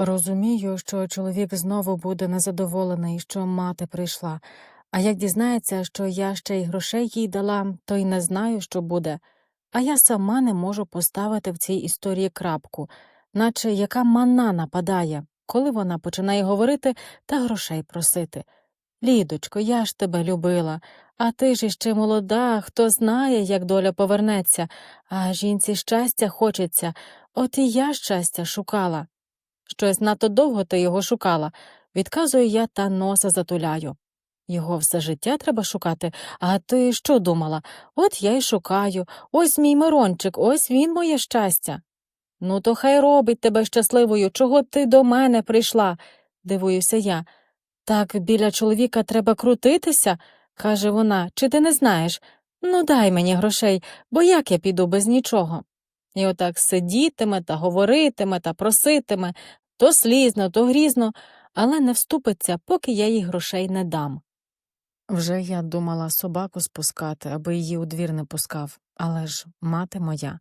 Розумію, що чоловік знову буде незадоволений, що мати прийшла, а як дізнається, що я ще й грошей їй дала, то й не знаю, що буде. А я сама не можу поставити в цій історії крапку, наче яка мана нападає, коли вона починає говорити та грошей просити. Лідочко, я ж тебе любила, а ти ж іще молода, хто знає, як доля повернеться, а жінці щастя хочеться, от і я щастя шукала. Щось надто довго ти його шукала. Відказую я та носа затуляю. Його все життя треба шукати, а ти що думала? От я й шукаю, ось мій Мирончик, ось він моє щастя. Ну, то хай робить тебе щасливою, чого ти до мене прийшла, дивуюся я. Так біля чоловіка треба крутитися, каже вона, чи ти не знаєш? Ну, дай мені грошей, бо як я піду без нічого. І отак сидітиме та говоритиме та проситиме, то слізно, то грізно, але не вступиться, поки я їй грошей не дам. Вже я думала собаку спускати, аби її у двір не пускав, але ж мати моя.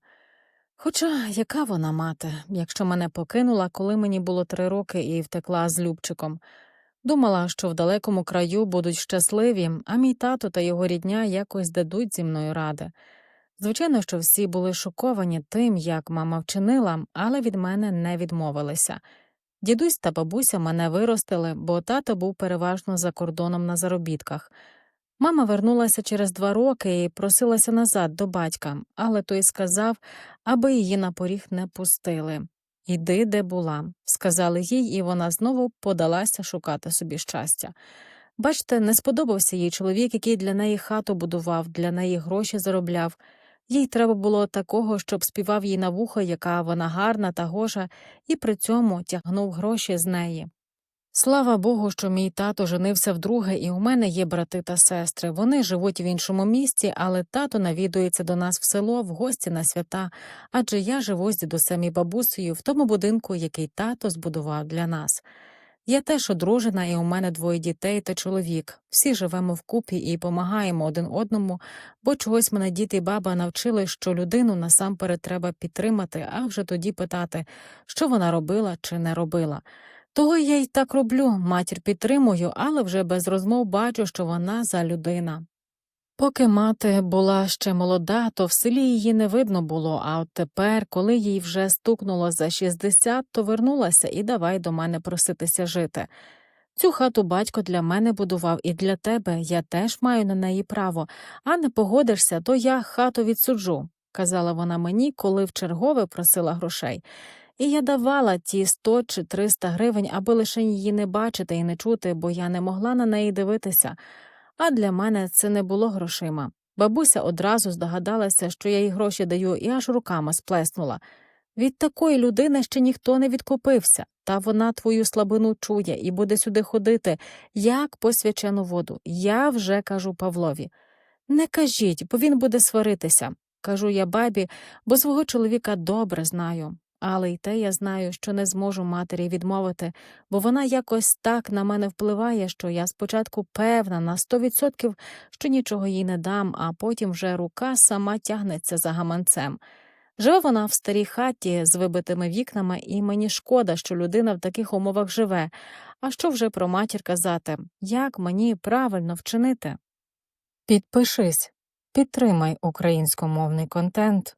Хоча яка вона мати, якщо мене покинула, коли мені було три роки і втекла з Любчиком. Думала, що в далекому краю будуть щасливі, а мій тато та його рідня якось дадуть зі мною ради. Звичайно, що всі були шоковані тим, як мама вчинила, але від мене не відмовилися. Дідусь та бабуся мене виростили, бо тато був переважно за кордоном на заробітках. Мама вернулася через два роки і просилася назад до батька, але той сказав, аби її на поріг не пустили. Іди, де була, сказали їй, і вона знову подалася шукати собі щастя. Бачте, не сподобався їй чоловік, який для неї хату будував, для неї гроші заробляв. Їй треба було такого, щоб співав їй на вухо, яка вона гарна та гожа, і при цьому тягнув гроші з неї. Слава Богу, що мій тато женився вдруге, і у мене є брати та сестри. Вони живуть в іншому місті, але тато навідується до нас в село, в гості на свята, адже я живу з дідусем і бабусею в тому будинку, який тато збудував для нас. Я теж одружена, і у мене двоє дітей та чоловік. Всі живемо вкупі і помагаємо один одному, бо чогось мене діти і баба навчили, що людину насамперед треба підтримати, а вже тоді питати, що вона робила чи не робила. Того я й так роблю, матір підтримую, але вже без розмов бачу, що вона за людина. Поки мати була ще молода, то в селі її не видно було, а от тепер, коли їй вже стукнуло за 60, то вернулася і давай до мене проситися жити. Цю хату батько для мене будував, і для тебе я теж маю на неї право, а не погодишся, то я хату відсуджу, казала вона мені, коли вчергове просила грошей. І я давала ті 100 чи 300 гривень, аби лише її не бачити і не чути, бо я не могла на неї дивитися. А для мене це не було грошима. Бабуся одразу здогадалася, що я їй гроші даю, і аж руками сплеснула. Від такої людини ще ніхто не відкупився, та вона твою слабину чує і буде сюди ходити, як по свячену воду. Я вже кажу Павлові. Не кажіть, бо він буде сваритися. Кажу я бабі, бо свого чоловіка добре знаю. Але й те я знаю, що не зможу матері відмовити, бо вона якось так на мене впливає, що я спочатку певна на сто відсотків, що нічого їй не дам, а потім вже рука сама тягнеться за гаманцем. Живе вона в старій хаті з вибитими вікнами, і мені шкода, що людина в таких умовах живе. А що вже про матір казати? Як мені правильно вчинити? Підпишись, підтримай українськомовний контент.